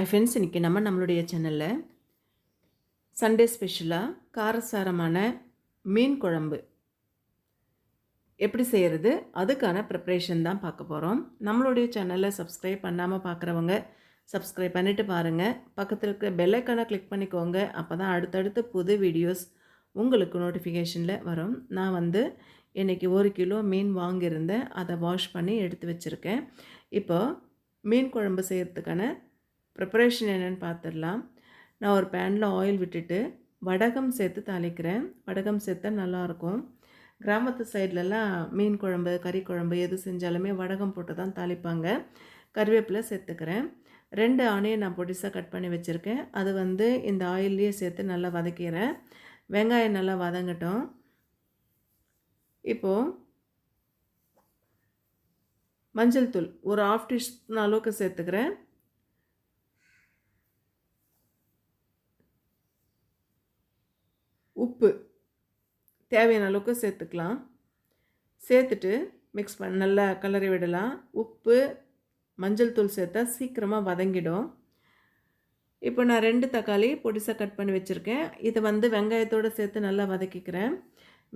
ஐ friends இன்றைக்கி நம்ம நம்மளுடைய சேனலில் சண்டே ஸ்பெஷலாக காரசாரமான மீன் குழம்பு. எப்படி செய்கிறது அதுக்கான ப்ரிப்ரேஷன் தான் பார்க்க போகிறோம் நம்மளுடைய சேனலை சப்ஸ்கிரைப் பண்ணாமல் பார்க்குறவங்க சப்ஸ்கிரைப் பண்ணிவிட்டு பாருங்கள் பக்கத்தில் இருக்கிற பெல்லைக்கானை கிளிக் பண்ணிக்கோங்க. அப்போ தான் அடுத்தடுத்து புது வீடியோஸ் உங்களுக்கு நோட்டிஃபிகேஷனில் வரும். நான் வந்து இன்றைக்கி ஒரு கிலோ மீன் வாங்கியிருந்தேன். அதை வாஷ் பண்ணி எடுத்து வச்சுருக்கேன். இப்போ மீன் குழம்பு செய்கிறதுக்கான ப்ரிப்பரேஷன் என்னென்னு பார்த்துடலாம் நான் ஒரு பேனில் ஆயில் விட்டுட்டு வடகம் சேர்த்து தாளிக்கிறேன். வடகம் சேர்த்தா நல்லாயிருக்கும் கிராமத்து சைட்லலாம் மீன் குழம்பு கறி குழம்பு எது செஞ்சாலுமே வடகம் போட்டு தான் தாளிப்பாங்க. கருவேப்பிலை சேர்த்துக்கிறேன். ரெண்டு ஆணையை நான் பொடிசாக கட் பண்ணி வச்சுருக்கேன். அது வந்து இந்த ஆயில்லையே சேர்த்து நல்லா வதக்கிறேன். வெங்காயம் நல்லா வதங்கட்டும். இப்போது மஞ்சள் தூள் ஒரு ஆஃப் டீஸ்பூன் அளவுக்கு சேர்த்துக்கிறேன். உப்பு. தேவையான அளவுக்கு சேர்த்துக்கலாம். சேர்த்துட்டு மிக்ஸ் பண்ண நல்லா கலரி விடலாம். உப்பு மஞ்சள் தூள் சேர்த்தா சீக்கிரமாக வதங்கிடும். இப்போ நான் ரெண்டு தக்காளி பொடிசாக கட் பண்ணி வச்சுருக்கேன். இதை வந்து வெங்காயத்தோடு சேர்த்து நல்லா வதக்கிக்கிறேன்.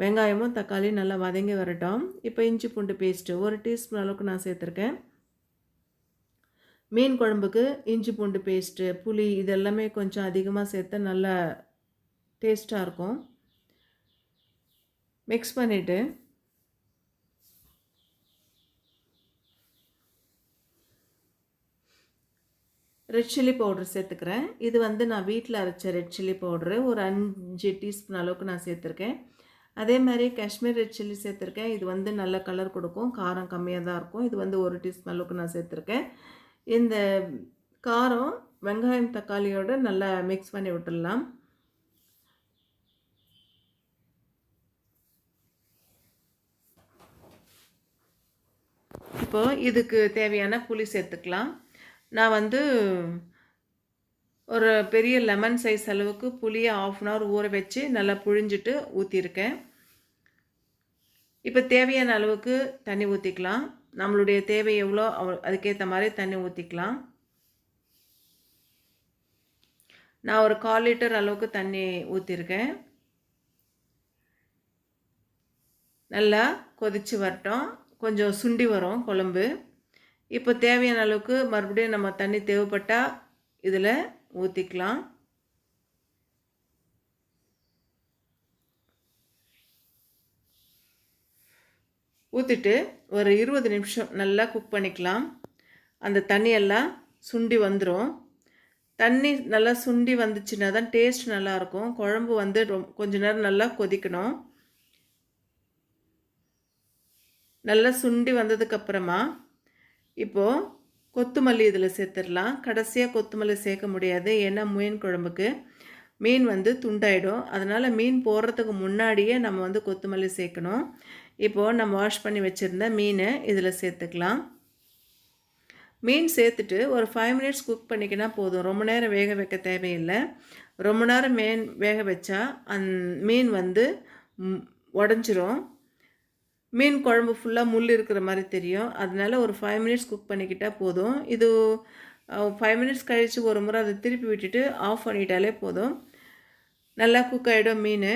வெங்காயமும் தக்காளி நல்லா வதங்கி வரட்டும். இப்போ இஞ்சி பூண்டு பேஸ்ட்டு ஒரு டீஸ்பூன் அளவுக்கு நான் சேர்த்துருக்கேன். மீன் குழம்புக்கு இஞ்சி பூண்டு பேஸ்ட்டு புளி இதெல்லாமே கொஞ்சம் அதிகமாக சேர்த்து நல்லா டேஸ்ட்டாக இருக்கும். மிக்ஸ் பண்ணிவிட்டு ரெட் சில்லி பவுட்ரு சேர்த்துக்கிறேன். இது வந்து நான் வீட்டில் அரைச்ச ரெட் சில்லி பவுட்ரு ஒரு அஞ்சு டீஸ்பூன் அளவுக்கு நான் சேர்த்துருக்கேன். அதே மாதிரி காஷ்மீர் ரெட் சில்லி சேர்த்துருக்கேன். இது வந்து நல்ல கலர் கொடுக்கும். காரம் கம்மியாக தான் இருக்கும். இது வந்து ஒரு டீஸ்பூன் அளவுக்கு நான் சேர்த்துருக்கேன். இந்த காரம் வெங்காயம் தக்காளியோடு நல்லா மிக்ஸ் பண்ணி விட்டுடலாம். இப்போது இதுக்கு தேவையான புளி சேர்த்துக்கலாம். நான் வந்து ஒரு பெரிய லெமன் சைஸ் அளவுக்கு புளியை ஆஃப் அன் ஹவர் ஊற வச்சு நல்லா புழிஞ்சிட்டு ஊற்றிருக்கேன் இப்போ தேவையான அளவுக்கு தண்ணி ஊற்றிக்கலாம் நம்மளுடைய தேவை எவ்வளோ அதுக்கேற்ற மாதிரி தண்ணி ஊற்றிக்கலாம் நான் ஒரு கால் லிட்டர் அளவுக்கு தண்ணி ஊற்றிருக்கேன் நல்லா கொதித்து வரட்டும். கொஞ்சம் சுண்டி வரும் குழம்பு. இப்போ தேவையான அளவுக்கு மறுபடியும் நம்ம தண்ணி தேவைப்பட்டால் இதில் ஊற்றிக்கலாம் ஊற்றிட்டு ஒரு இருபது நிமிஷம் நல்லா குக் பண்ணிக்கலாம். அந்த தண்ணியெல்லாம் சுண்டி வந்துடும் தண்ணி நல்லா சுண்டி வந்துச்சுன்னா தான் டேஸ்ட் நல்லாயிருக்கும் குழம்பு வந்து ரொம் கொஞ்ச நேரம் நல்லா கொதிக்கணும். நல்லா சுண்டி வந்ததுக்கப்புறமா இப்போது கொத்துமல்லி இதில் சேர்த்துடலாம். கடைசியாக கொத்துமல்லி சேர்க்க முடியாது. ஏன்னா மீன் குழம்புக்கு மீன் வந்து துண்டாயிடும். அதனால் மீன் போடுறதுக்கு முன்னாடியே நம்ம வந்து கொத்தமல்லி சேர்க்கணும். இப்போது நம்ம வாஷ் பண்ணி வச்சுருந்த மீனை இதில் சேர்த்துக்கலாம். மீன் சேர்த்துட்டு ஒரு ஃபைவ் மினிட்ஸ் குக் பண்ணிக்கினா போதும். ரொம்ப நேரம் வேக வைக்க தேவையில்லை. ரொம்ப நேரம் மீன் வேக வச்சா அந் மீன் வந்து உடஞ்சிரும். மீன் குழம்பு ஃபுல்லாக முள் இருக்கிற மாதிரி தெரியும். அதனால ஒரு ஃபைவ் மினிட்ஸ் குக் பண்ணிக்கிட்டால் போதும். இது ஃபைவ் மினிட்ஸ் கழித்து ஒரு முறை அதை திருப்பி விட்டுட்டு ஆஃப் பண்ணிட்டாலே போதும். நல்லா குக் ஆகிடும் மீன்.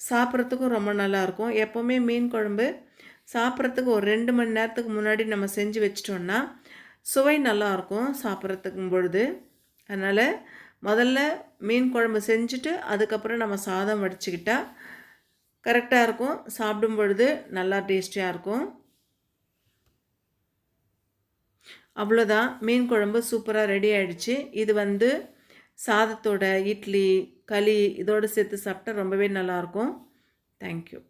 சாப்பிட்றதுக்கும் ரொம்ப நல்லாயிருக்கும் எப்போவுமே மீன் குழம்பு சாப்பிட்றதுக்கு ஒரு ரெண்டு மணி நேரத்துக்கு முன்னாடி நம்ம செஞ்சு வச்சிட்டோன்னா சுவை நல்லாயிருக்கும் சாப்பிட்றதுக்கும் பொழுது. அதனால் முதல்ல மீன் குழம்பு செஞ்சுட்டு அதுக்கப்புறம் நம்ம சாதம் வடிச்சுக்கிட்டால் கரெக்டாக இருக்கும். சாப்பிடும் பொழுது நல்லா டேஸ்டியாக இருக்கும். அவ்வளோதான் மீன் குழம்பு சூப்பராக ரெடி ஆகிடுச்சு இது வந்து சாதத்தோட இட்லி களி இதோடு சேர்த்து சாப்பிட்டா ரொம்பவே நல்லாயிருக்கும் தேங்க்யூ